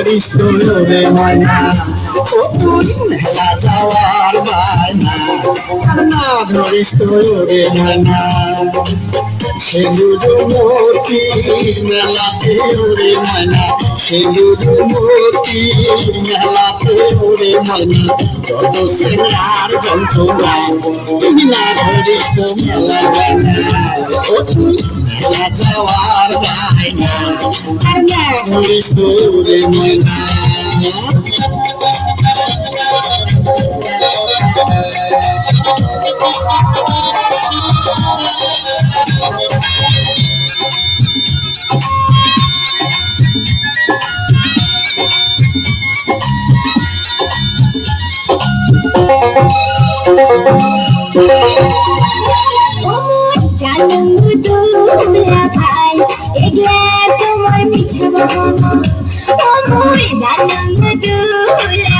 ধরিস তোরে ময়না ও তুই মেলা যাওয়ার বায়না না ধরিস তোরে ময়না সেগুলো মতি মেলাতে ওরে ময়না সেগুলো মতি মেলাতে ওরে ময়না যত সেনার যন্ত্রণা তুমি না ধরিস তো মেলা বায়না ও মেলা যাওয়ার বায়না আর না ধরিস তো ওরে ময়না তোমার মিছা ও ওমই জানো দুলা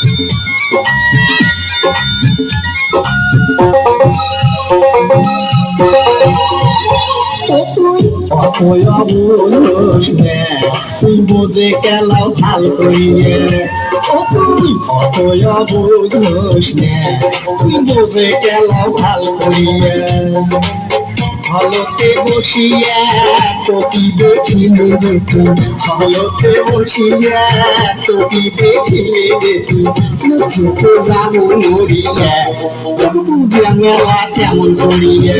বুঝে গেলাও ভালো করিয়ে তুই অতয় বুঝোস নে তুই বুঝে গেলাও ভালো করিয়ে হলতে বসিয়া টকি দেখিলে দেখি, হলতে বসিয়া টকি দেখিলে দেখি, লুচুতে যাব মরিয়া বুঝিয়া মেলা কেমন করিয়া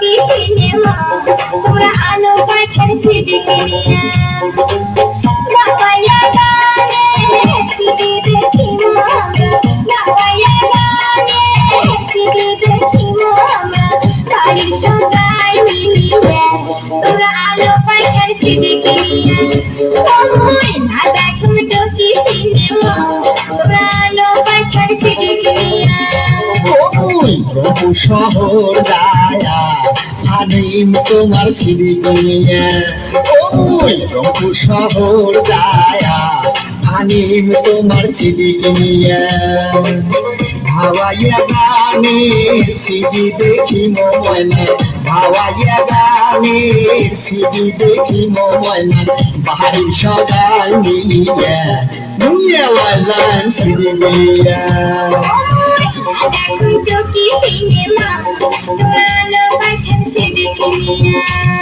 কি সিনেমা তোরা আনো পাঠান সিডি কিনিয়া লাগাইয়া গানে সিডি দেখি আমরা লাগাইয়া গানে সিডি দেখি আমরা বাড়ির সবাই মিলিয়ে তোরা আলো পাঠান সিডি রঘু শহর যায়া আনিম তোমার সিঁড়ি ওই রঘু শহর যায়া আনিম তোমার সিঁড়ি কিনিয়া ভাওয়াইয়া গানে সিঁড়ি দেখি ময়না, ভাওয়াইয়া গানে সিঁড়ি দেখি ময়না বাড়ির সগাই মিলিয়া, মুইয়া লাজান সিঁড়ি মিলিয়া কি সিনেমা পুরানো আলো সে দেখে কিনিয়া